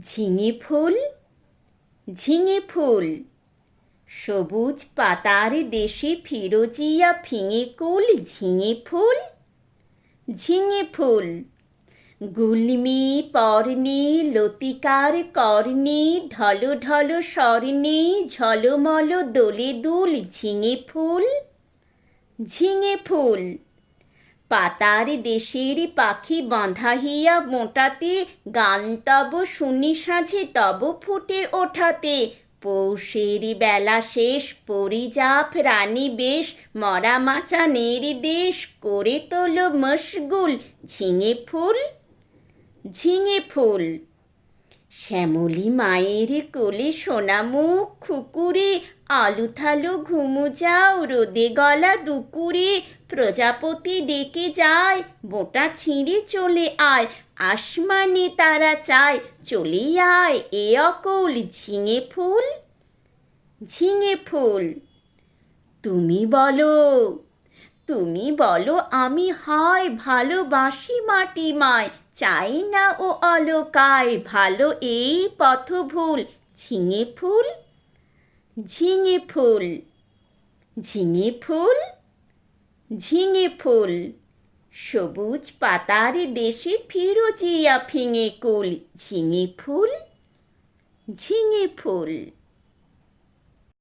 ঝিঙে ফুল ঝিঙে ফুল। সবুজ পাতার দেশে ফিরোজিয়া ফিঙে কুল, ঝিঙে ফুল ঝিঙে ফুল। গুলমি পর্ণে লতিকার কর্ণে, ঢল ঢল স্বর্ণে, ঝলমল দোলে দুল, ঝিঙে ফুল ঝিঙে ফুল। পাতার দেশের পাখি বাঁধা হইয়া মোটাতে, গান তব শুনি সাঁঝে, তব ফুটে ওঠাতে। পৌষের বেলা শেষ, পরিজাপ রানী বেশ, মরা মাচা নেরি দেশ, করে তোল মশগুল। ঝিঙে ফুল ঝিঙে ফুল। শ্যামলী মায়ের কোলে সোনামুখ খুকুরে, আলু থালু ঘুমু যাও, রোদে গলা দুকুরে প্রজাপতি ডেকে যায়, বোটা ছিঁড়ে চলে আয়, আসমানে তারা চায় চলে আয় এ অকল ঝিঙে ফুল ঝিঙে ফুল। তুমি বলো তুমি বলো, আমি হয় ভালোবাসি মাটি মায়, চাই না ও অলকায় ভালো এই পথ ভুল ঝিঙে ফুল? ঝিঙে ফুল। ঝিঙে ফুল? ঝিঙে ফুল। সবুজ পাতার দেশে ফিরোজিয়া ফিঙে কুল, ঝিঙে ফুল? ঝিঙে ফুল।